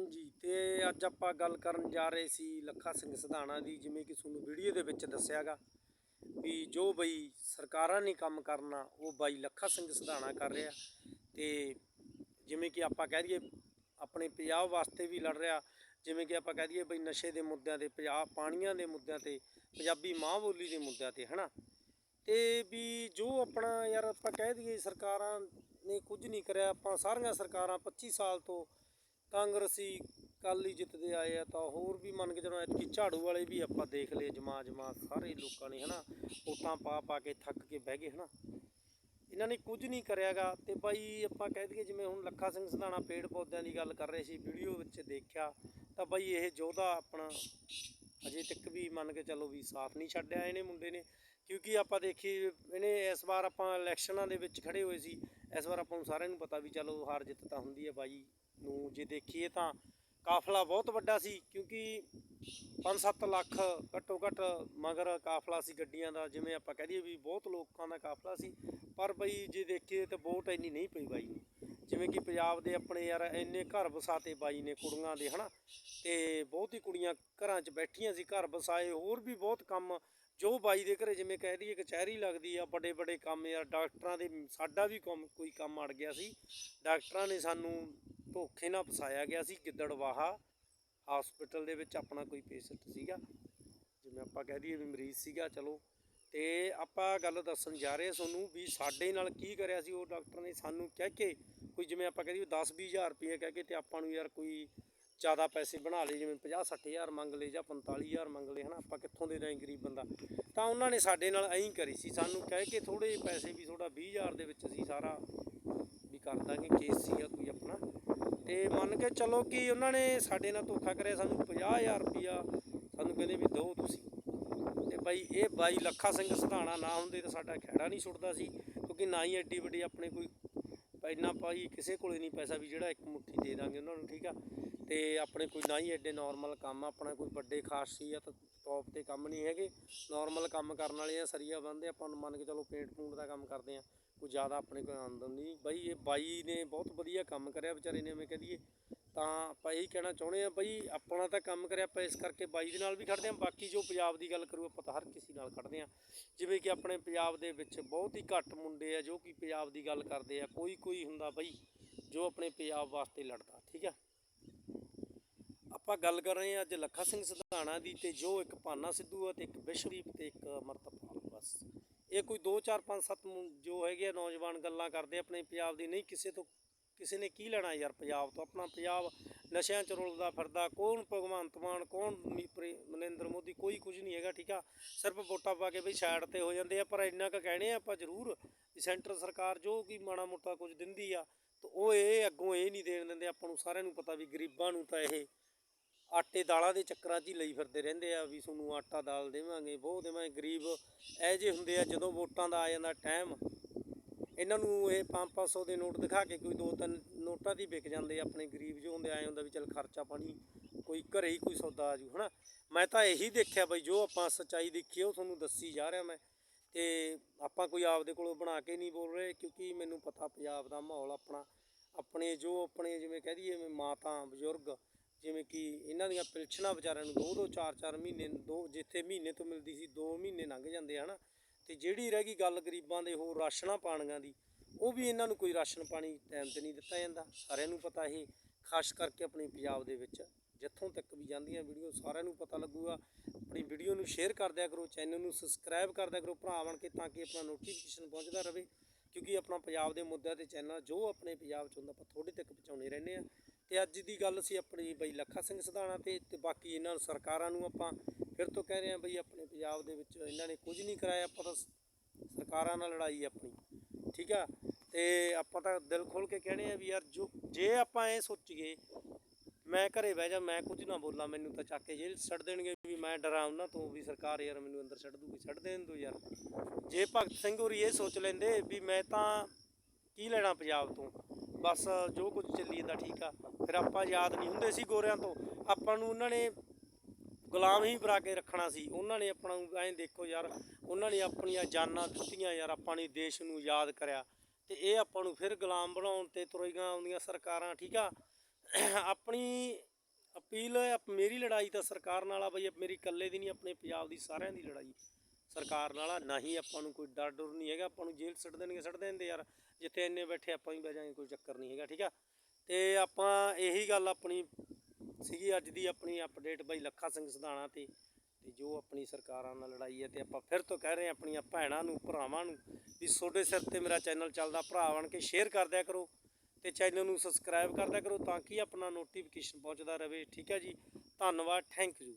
ਹਾਂਜੀ, ਤੇ ਅੱਜ ਆਪਾਂ ਗੱਲ ਕਰਨ ਜਾ ਰਹੇ ਸੀ ਲੱਖਾ ਸਿੰਘ ਸਿਧਾਣਾ ਦੀ, ਜਿਵੇਂ ਕਿ ਤੁਹਾਨੂੰ ਵੀਡੀਓ ਦੇ ਵਿੱਚ ਦੱਸਿਆਗਾ ਵੀ ਜੋ ਬਈ ਸਰਕਾਰਾਂ ਨੇ ਕੰਮ ਕਰਨਾ, ਉਹ ਬਾਈ ਲੱਖਾ ਸਿੰਘ ਸਿਧਾਣਾ ਕਰ ਰਿਹਾ। ਤੇ ਜਿਵੇਂ ਕਿ ਆਪਾਂ ਕਹਿ ਦਈਏ, ਆਪਣੇ ਪੰਜਾਬ ਵਾਸਤੇ ਵੀ ਲੜ ਰਿਹਾ। ਜਿਵੇਂ ਕਿ ਆਪਾਂ ਕਹਿ ਦਈਏ ਬਈ ਨਸ਼ੇ ਦੇ ਮੁੱਦਿਆਂ ਤੇ, ਪੰਜਾਬ ਪਾਣੀਆਂ ਦੇ ਮੁੱਦਿਆਂ ਤੇ, ਪੰਜਾਬੀ ਮਾਂ ਬੋਲੀ ਦੇ ਮੁੱਦਿਆਂ ਤੇ, ਹਨਾ? ਤੇ ਵੀ ਜੋ ਆਪਣਾ ਯਾਰ ਆਪਾਂ ਕਹਿ ਦਈਏ ਸਰਕਾਰਾਂ ਨੇ ਕੁਝ ਨਹੀਂ ਕਰਿਆ, ਆਪਾਂ ਸਾਰੀਆਂ ਸਰਕਾਰਾਂ 25 ਸਾਲ ਤੋਂ ਕਾਂਗਰਸੀ ਕਾਲੀ ਜਿੱਤਦੇ ਆਏ ਆ ਤਾਂ ਹੋਰ ਵੀ ਮੰਨ ਕੇ ਚਲੋ ਐਤਕੀ ਝਾੜੂ ਵਾਲੇ ਵੀ ਆਪਾਂ ਦੇਖ ਲਏ ਜਮਾ ਜਮਾ ਸਾਰੇ ਲੋਕਾਂ ਨੇ, ਹਨਾ? ਵੋਟਾਂ ਪਾ ਪਾ ਕੇ ਥੱਕ ਕੇ ਬਹਿ ਗਏ, ਹਨਾ? ਇਹਨਾਂ ਨੇ ਕੁਝ ਨਹੀਂ ਕਰਿਆਗਾ ਤੇ ਬਾਈ ਆਪਾਂ ਕਹਿ ਦਈਏ ਜਿਵੇਂ ਹੁਣ ਲੱਖਾ ਸਿੰਘ ਸੰਧਾਣਾ ਪੇੜ ਪੌਦਿਆਂ ਦੀ ਗੱਲ ਕਰ ਰਹੇ ਸੀ, ਵੀਡੀਓ ਵਿੱਚ ਦੇਖਿਆ, ਤਾਂ ਬਾਈ ਇਹ ਯੋਧਾ ਆਪਣਾ ਅਜੇ ਤੱਕ ਵੀ ਮੰਨ ਕੇ ਚੱਲੋ ਵੀ ਸਾਥ ਨਹੀਂ ਛੱਡਿਆ ਇਹਨੇ ਮੁੰਡੇ ਨੇ, ਕਿਉਂਕਿ ਆਪਾਂ ਦੇਖੀ ਇਹਨੇ ਇਸ ਵਾਰ ਆਪਾਂ ਇਲੈਕਸ਼ਨਾਂ ਦੇ ਵਿੱਚ ਖੜੇ ਹੋਏ ਸੀ, ਇਸ ਵਾਰ ਆਪਾਂ ਨੂੰ ਸਾਰਿਆਂ ਨੂੰ ਪਤਾ ਵੀ ਚਲੋ ਹਾਰ ਜਿੱਤ ਤਾਂ ਹੁੰਦੀ ਹੈ ਬਾਈ। ਨੂੰ ਜੇ ਦੇਖੀਏ ਤਾਂ ਕਾਫਲਾ ਬਹੁਤ ਵੱਡਾ ਸੀ, ਕਿਉਂਕਿ 5-7 ਲੱਖ ਘੱਟੋ ਘੱਟ ਮਗਰ ਕਾਫਲਾ ਸੀ ਗੱਡੀਆਂ ਦਾ, ਜਿਵੇਂ ਆਪਾਂ ਕਹਿ ਦਈਏ ਵੀ ਬਹੁਤ ਲੋਕਾਂ ਦਾ ਕਾਫਲਾ ਸੀ। ਪਰ ਬਈ ਜੇ ਦੇਖੀਏ ਤਾਂ ਵੋਟ ਇੰਨੀ ਨਹੀਂ ਪਈ ਬਾਈ ਨੂੰ। ਜਿਵੇਂ ਕਿ ਪੰਜਾਬ ਦੇ ਆਪਣੇ ਯਾਰ ਇੰਨੇ ਘਰ ਵਸਾਤੇ ਬਾਈ ਨੇ ਕੁੜੀਆਂ ਦੇ, ਹਨਾ। ਤੇ ਬਹੁਤ ਹੀ ਕੁੜੀਆਂ ਘਰਾਂ 'ਚ ਬੈਠੀਆਂ ਸੀ, ਘਰ ਵਸਾਏ, ਹੋਰ ਵੀ ਬਹੁਤ ਕੰਮ ਜੋ ਬਾਈ ਦੇ ਘਰੇ ਜਿਵੇਂ ਕਹਿ ਦਈਏ ਕਚਹਿਰੀ ਲੱਗਦੀ ਆ ਵੱਡੇ ਵੱਡੇ ਕੰਮ ਯਾਰ, ਡਾਕਟਰਾਂ ਦੇ ਸਾਡਾ ਵੀ ਕੰਮ, ਕੋਈ ਕੰਮ ਅੜ ਗਿਆ ਸੀ। ਡਾਕਟਰਾਂ ਨੇ ਸਾਨੂੰ ਧੋਖੇ ਨਾਲ ਫਸਾਇਆ ਗਿਆ ਸੀ ਗਿੱਦੜਵਾਹਾ ਹਸਪੀਟਲ ਦੇ ਵਿੱਚ ਆਪਣਾ ਕੋਈ ਪੇਸ਼ੈਂਟ ਸੀਗਾ। ਜਿਵੇਂ ਆਪਾਂ ਕਹਿ ਦਈਏ ਵੀ ਮਰੀਜ਼ ਸੀਗਾ, ਚਲੋ। ਤੇ ਆਪਾਂ ਗੱਲ ਦੱਸਣ ਜਾ ਰਹੇ ਤੁਹਾਨੂੰ ਵੀ ਸਾਡੇ ਨਾਲ ਕੀ ਕਰਿਆ ਸੀ ਉਹ ਡਾਕਟਰ ਨੇ। ਸਾਨੂੰ ਕਹਿ ਕੇ ਕੋਈ ਜਿਵੇਂ ਆਪਾਂ ਕਹਿ ਦਈਏ 10 20000 ਰੁਪਏ ਕਹਿ ਕੇ ਤੇ ਆਪਾਂ ਨੂੰ ਯਾਰ ਕੋਈ ਜ਼ਿਆਦਾ ਪੈਸੇ ਬਣਾ ਲਏ, ਜਿਵੇਂ 50 60000 ਮੰਗ ਲਏ ਜਾਂ 45000 ਮੰਗ ਲਏ, ਹਨਾ। ਆਪਾਂ ਕਿੱਥੋਂ ਦੇ ਦਾਂ ਗਰੀਬ ਬੰਦਾ? ਤਾਂ ਉਹਨਾਂ ਨੇ ਸਾਡੇ ਨਾਲ ਐਂ ਕਰੀ ਸੀ। ਸਾਨੂੰ ਕਹਿ ਕੇ ਥੋੜੇ ਪੈਸੇ ਵੀ ਥੋੜਾ 20000 ਦੇ ਵਿੱਚ ਅਸੀਂ ਸਾਰਾ। ਕਰ ਦਾਂਗੇ ਕੇਸ ਸੀਗਾ ਕੋਈ ਆਪਣਾ। ਤੇ ਮੰਨ ਕੇ ਚਲੋ ਕਿ ਉਹਨਾਂ ਨੇ ਸਾਡੇ ਨਾਲ ਧੋਖਾ ਕਰਿਆ, ਸਾਨੂੰ 50000 ਰੁਪਇਆ ਸਾਨੂੰ ਕਹਿੰਦੇ ਵੀ ਦਿਓ ਤੁਸੀਂ। ਤੇ ਭਾਈ ਇਹ ਬਾਈ ਲੱਖਾ ਸਿੰਘ ਸਧਾਣਾ ਨਾ ਹੁੰਦੇ ਤਾਂ ਸਾਡਾ ਖਹਿੜਾ ਨਹੀਂ ਛੁੱਟਦਾ ਸੀ, ਕਿਉਂਕਿ ਨਾ ਹੀ ਐਡੀ ਵੱਡੀ ਆਪਣੇ ਕੋਈ ਇੰਨਾ ਭਾਈ ਕਿਸੇ ਕੋਲੇ ਨਹੀਂ ਪੈਸਾ ਵੀ ਜਿਹੜਾ ਇੱਕ ਮੁੱਠੀ ਦੇ ਦਾਂਗੇ ਉਹਨਾਂ ਨੂੰ, ਠੀਕ ਆ? ਤੇ ਆਪਣੇ ਕੋਈ ਨਾ ਹੀ ਐਡੇ ਨਾਰਮਲ ਕੰਮ, ਆਪਣਾ ਕੋਈ ਵੱਡੇ ਖਾਸ ਸੀ ਆ ਤਾਂ ਟੌਪ ਤੇ ਕੰਮ ਨਹੀਂ ਹੈਗੇ ਨਾਰਮਲ ਕੰਮ ਕਰਨ ਵਾਲੇ ਆ, ਸਰੀਆ ਬੰਦੇ ਆਪਾਂ ਨੂੰ ਮੰਨ ਕੇ ਚਲੋ ਪੇਂਟ ਪੂੰਟ ਦਾ ਕੰਮ ਕਰਦੇ ਆ। ਕੋਈ ਜ਼ਿਆਦਾ ਆਪਣੇ ਕੋਲ ਆਮਦਨ ਨਹੀਂ। ਬਾਈ, ਇਹ ਬਾਈ ਨੇ ਬਹੁਤ ਵਧੀਆ ਕੰਮ ਕਰਿਆ ਵਿਚਾਰੇ ਨੇ, ਐਵੇਂ ਕਹਿ ਦਈਏ। ਤਾਂ ਆਪਾਂ ਇਹੀ ਕਹਿਣਾ ਚਾਹੁੰਦੇ ਆ ਬਈ, ਆਪਣਾ ਤਾਂ ਕੰਮ ਕਰਿਆ ਆਪਾਂ, ਇਸ ਕਰਕੇ ਬਾਈ ਦੇ ਨਾਲ ਵੀ ਖੜਦੇ ਆ ਬਾਕੀ ਜੋ ਪੰਜਾਬ ਦੀ ਗੱਲ ਕਰੂ, ਆਪਾਂ ਤਾਂ ਹਰ ਕਿਸੇ ਨਾਲ ਖੜਦੇ ਆ ਜਿਵੇਂ ਕਿ ਆਪਣੇ ਪੰਜਾਬ ਦੇ ਵਿੱਚ ਬਹੁਤ ਹੀ ਘੱਟ ਮੁੰਡੇ ਆ, ਜੋ ਕਿ ਪੰਜਾਬ ਦੀ ਗੱਲ ਕਰਦੇ ਆ। ਕੋਈ ਕੋਈ ਹੁੰਦਾ ਬਈ, ਜੋ ਆਪਣੇ ਪੰਜਾਬ ਵਾਸਤੇ ਲੜਦਾ, ਠੀਕ ਆ? ਆਪਾਂ ਗੱਲ ਕਰ ਰਹੇ ਹਾਂ ਅੱਜ ਲੱਖਾ ਸਿੰਘ ਸਿਧਾਣਾ ਦੀ ਤੇ ਜੋ ਇੱਕ ਭਾਨਾ ਸਿੱਧੂ ਆ ਤੇ ਇੱਕ ਵਿਸ਼ਵਦੀਪ ਤੇ ਇੱਕ ਅਮਰਤਪਾਲ, ਬਸ। ਇਹ ਕੋਈ 2 4 5 7 ਜੋ ਹੈਗੇ ਆ ਨੌਜਵਾਨ ਗੱਲਾਂ ਕਰਦੇ ਆਪਣੇ ਪੰਜਾਬ ਦੀ ਨਹੀਂ, ਕਿਸੇ ਤੋਂ, ਕਿਸੇ ਨੇ ਕੀ ਲੈਣਾ ਯਾਰ ਪੰਜਾਬ ਤੋਂ? ਆਪਣਾ ਪੰਜਾਬ ਨਸ਼ਿਆਂ ਚ ਰੁਲਦਾ ਫਿਰਦਾ, ਕੌਣ ਭਗਵੰਤ ਮਾਨ, ਕੌਣ ਮੀ- ਮਨਿੰਦਰ ਮੋਦੀ, ਕੋਈ ਕੁਝ ਨਹੀਂ ਹੈਗਾ, ਠੀਕ ਆ? ਸਿਰਫ ਵੋਟਾਂ ਪਾ ਕੇ ਵੀ ਸਾਈਡ ਤੇ ਹੋ ਜਾਂਦੇ ਆ, ਪਰ ਇੰਨਾ ਕੁ ਕਹਿਣੇ ਆ ਆਪਾਂ ਜ਼ਰੂਰ ਵੀ ਸੈਂਟਰ ਸਰਕਾਰ ਜੋ ਕਿ ਮਾੜਾ ਮੋਟਾ ਕੁਝ ਦਿੰਦੀ ਆ, ਤਾਂ ਉਹ ਇਹ ਅੱਗੋਂ ਇਹ ਨਹੀਂ ਦੇਣ ਦਿੰਦੇ, ਆਪਾਂ ਨੂੰ ਸਾਰਿਆਂ ਨੂੰ ਪਤਾ ਵੀ ਗਰੀਬਾਂ ਨੂੰ ਤਾਂ ਇਹ ਆਟੇ ਦਾਲਾਂ ਦੇ ਚੱਕਰਾਂ 'ਚ ਹੀ ਲਈ ਫਿਰਦੇ ਰਹਿੰਦੇ ਆ ਵੀ ਤੁਹਾਨੂੰ ਆਟਾ ਦਾਲ ਦੇਵਾਂਗੇ, ਬਹੁਤ ਦੇਵਾਂਗੇ। ਗਰੀਬ ਇਹ ਜੇ ਹੁੰਦੇ ਆ, ਜਦੋਂ ਵੋਟਾਂ ਦਾ ਆ ਜਾਂਦਾ ਟਾਈਮ ਇਹਨਾਂ ਨੂੰ ਇਹ 5-500 ਦੇ ਨੋਟ ਦਿਖਾ ਕੇ ਕੋਈ ਦੋ ਤਿੰਨ ਨੋਟਾਂ ਦੀ ਵਿਕ ਜਾਂਦੇ ਆਪਣੇ ਗਰੀਬ ਜੋ ਹੁੰਦੇ ਆਏ ਹੁੰਦਾ ਵੀ ਚਲ ਖਰਚਾ ਪਾਣੀ ਕੋਈ ਘਰੇ ਹੀ ਕੋਈ ਸੌਦਾ ਆ ਜੂ ਹਨਾ? ਮੈਂ ਤਾਂ ਇਹੀ ਦੇਖਿਆ ਬਈ, ਜੋ ਆਪਾਂ ਸੱਚਾਈ ਦੇਖੀ ਉਹ ਤੁਹਾਨੂੰ ਦੱਸੀ ਜਾ ਰਿਹਾ ਮੈਂ। ਤੇ ਆਪਾਂ ਕੋਈ ਆਪਦੇ ਕੋਲੋਂ ਬਣਾ ਕੇ ਨਹੀਂ ਬੋਲ ਰਹੇ, ਕਿਉਂਕਿ ਮੈਨੂੰ ਪਤਾ ਪੰਜਾਬ ਦਾ ਮਾਹੌਲ ਆਪਣਾ, ਆਪਣੇ ਜੋ ਆਪਣੇ ਜਿਵੇਂ ਕਹਿ ਦਈਏ ਮਾਤਾ ਬਜ਼ੁਰਗ ਜਿਵੇਂ ਕਿ ਇਹਨਾਂ ਦੀਆਂ ਪਿਲਛਣਾ ਵਿਚਾਰਿਆਂ ਨੂੰ ਦੋ ਦੋ ਚਾਰ ਚਾਰ ਮਹੀਨੇ ਦੋ ਜਿੱਥੇ ਮਹੀਨੇ ਤੋਂ ਮਿਲਦੀ ਸੀ, ਦੋ ਮਹੀਨੇ ਲੰਘ ਜਾਂਦੇ ਆ, ਹਨਾ। ਤੇ ਜਿਹੜੀ ਰਹਿ ਗਈ ਗੱਲ ਗਰੀਬਾਂ ਦੇ ਹੋਰ ਰਾਸ਼ਨਾਂ ਪਾਣੀਆਂ ਦੀ, ਉਹ ਵੀ ਇਹਨਾਂ ਨੂੰ ਕੋਈ ਰਾਸ਼ਨ ਪਾਣੀ ਟਾਈਮ ਤੇ ਨਹੀਂ ਦਿੱਤਾ ਜਾਂਦਾ। ਸਾਰਿਆਂ ਨੂੰ ਪਤਾ ਇਹ, ਖਾਸ ਕਰਕੇ ਆਪਣੀ ਪੰਜਾਬ ਦੇ ਵਿੱਚ, ਜਿੱਥੋਂ ਤੱਕ ਵੀ ਜਾਂਦੀਆਂ ਵੀਡੀਓ ਸਾਰਿਆਂ ਨੂੰ ਪਤਾ ਲੱਗੂਗਾ। ਆਪਣੀ ਵੀਡੀਓ ਨੂੰ ਸ਼ੇਅਰ ਕਰ ਦਿਆ ਕਰੋ ਚੈਨਲ ਨੂੰ ਸਬਸਕ੍ਰਾਈਬ ਕਰ ਦਿਆ ਕਰੋ, ਭਰਾ ਬਣ ਕੇ, ਤਾਂ ਕਿ ਆਪਣਾ ਨੋਟੀਫਿਕੇਸ਼ਨ ਪਹੁੰਚਦਾ ਰਹੇ। ਕਿਉਂਕਿ ਆਪਣਾ ਪੰਜਾਬ ਦੇ ਮੁੱਦਿਆਂ ਤੇ ਚੈਨਲ ਜੋ ਆਪਣੇ ਪੰਜਾਬ ਚ ਹੁੰਦਾ, ਆਪਾਂ ਥੋੜੇ ਤੱਕ ਪਹੁੰਚਾਉਂਦੇ ਰਹਿੰਦੇ ਆ। ਤੇ ਅੱਜ ਦੀ ਗੱਲ ਸੀ ਆਪਣੀ ਬਈ ਲੱਖਾ ਸਿੰਘ ਸਿਧਾਣਾ ਤੇ ਤੇ ਬਾਕੀ ਇਹਨਾਂ ਨੂੰ ਸਰਕਾਰਾਂ ਨੂੰ ਆਪਾਂ ਫਿਰ ਤੋਂ ਕਹਿ ਰਹੇ ਹਾਂ ਬਈ ਆਪਣੇ ਪੰਜਾਬ ਦੇ ਵਿੱਚ ਇਹਨਾਂ ਨੇ ਕੁਝ ਨਹੀਂ ਕਰਾਇਆ, ਆਪਾਂ ਤਾਂ ਸਰਕਾਰਾਂ ਨਾਲ ਲੜਾਈ ਆਪਣੀ, ਠੀਕ ਆ? ਤੇ ਆਪਾਂ ਤਾਂ ਦਿਲ ਖੋਲ ਕੇ ਕਹਿਣੇ ਆ ਵੀ ਯਾਰ ਜੋ, ਜੇ ਆਪਾਂ ਇਹ ਸੋਚੀਏ, ਮੈਂ ਘਰੇ ਬਹਿ ਜਾ, ਮੈਂ ਕੁਝ ਨਾ ਬੋਲਾਂ, ਮੈਨੂੰ ਤਾਂ ਚੱਕ ਕੇ ਜੇਲ੍ਹ ਛੱਡ ਦੇਣਗੇ ਵੀ ਮੈਂ ਡਰਾਂ ਉਹਨਾਂ ਤੋਂ ਵੀ ਸਰਕਾਰ ਯਾਰ ਮੈਨੂੰ ਅੰਦਰ ਛੱਡ ਦੂਗੀ, ਛੱਡ ਦੇਣ ਦੋ ਯਾਰ। ਜੇ ਭਗਤ ਸਿੰਘ ਹੋਰੀ ਇਹ ਸੋਚ ਲੈਂਦੇ ਵੀ ਮੈਂ ਤਾਂ ਕੀ ਲੈਣਾ ਪੰਜਾਬ ਤੋਂ? ਬਸ ਜੋ ਕੁਝ ਚੱਲੀ ਜਾਂਦਾ ਠੀਕ ਆ। ਫਿਰ ਆਪਾਂ ਯਾਦ ਨਹੀਂ ਹੁੰਦੇ ਸੀ ਗੋਰਿਆਂ ਤੋਂ। ਆਪਾਂ ਨੂੰ ਉਹਨਾਂ ਨੇ ਗੁਲਾਮ ਹੀ ਬਣਾ ਕੇ ਰੱਖਣਾ ਸੀ। ਉਹਨਾਂ ਨੇ ਆਪਣਾ ਐਂ ਦੇਖੋ ਯਾਰ, ਉਹਨਾਂ ਨੇ ਆਪਣੀਆਂ ਜਾਨਾਂ ਦਿੱਤੀਆਂ ਯਾਰ, ਆਪਾਂ ਨੇ ਦੇਸ਼ ਨੂੰ ਯਾਦ ਕਰਿਆ। ਤੇ ਇਹ ਆਪਾਂ ਨੂੰ ਫਿਰ ਗੁਲਾਮ ਬਣਾਉਣ ਤੇ ਤੁਰੀਆਂ ਆਉਂਦੀਆਂ ਸਰਕਾਰਾਂ, ਠੀਕ ਆ। ਆਪਣੀ ਅਪੀਲ ਮੇਰੀ ਲੜਾਈ ਤਾਂ ਸਰਕਾਰ ਨਾਲ ਆ ਬਈ ਮੇਰੀ ਇਕੱਲੇ ਦੀ ਨਹੀਂ, ਆਪਣੇ ਪੰਜਾਬ ਦੀ ਸਾਰਿਆਂ ਦੀ ਲੜਾਈ। ਸਰਕਾਰ ਨਾਲ ਆ ਨਹੀਂ ਆਪਾਂ ਨੂੰ ਕੋਈ ਡਰ ਡਰ ਨਹੀਂ ਹੈਗਾ। ਆਪਾਂ ਨੂੰ ਜੇਲ੍ਹ ਛੱਡ ਦੇਣਗੇ ਛੱਡ ਦੇਣਦੇ ਯਾਰ। ਜਿੱਥੇ ਇੰਨੇ ਬੈਠੇ ਆਪਾਂ ਵੀ ਬਹਿ ਜਾਾਂਗੇ, ਕੋਈ ਚੱਕਰ ਨਹੀਂ ਹੈਗਾ, ਠੀਕ ਆ? ਤੇ ਆਪਾਂ ਇਹੀ ਗੱਲ ਆਪਣੀ ਸੀਗੀ ਅੱਜ ਦੀ ਆਪਣੀ ਅਪਡੇਟ ਬਾਈ ਲੱਖਾ ਸਿੰਘ ਸਧਾਣਾ ਤੇ ਤੇ ਜੋ ਆਪਣੀ ਸਰਕਾਰਾਂ ਨਾਲ ਲੜਾਈ ਹੈ ਤੇ ਆਪਾਂ ਫਿਰ ਤੋਂ ਕਹਿ ਰਹੇ ਹਾਂ ਆਪਣੀਆਂ ਭੈਣਾਂ ਨੂੰ, ਭਰਾਵਾਂ ਨੂੰ ਵੀ ਤੁਹਾਡੇ ਸਿਰ ਤੇ ਮੇਰਾ ਚੈਨਲ ਚੱਲਦਾ, ਭਰਾ ਬਣ ਕੇ ਸ਼ੇਅਰ ਕਰ ਦਿਆ ਕਰੋ ਤੇ ਚੈਨਲ ਨੂੰ ਸਬਸਕ੍ਰਾਈਬ ਕਰਦਿਆ ਕਰੋ ਤਾਂ ਕਿ ਆਪਣਾ ਨੋਟੀਫਿਕੇਸ਼ਨ ਪਹੁੰਚਦਾ ਰਹੇ, ਠੀਕ ਹੈ ਜੀ? ਧੰਨਵਾਦ ਥੈਂਕ ਯੂ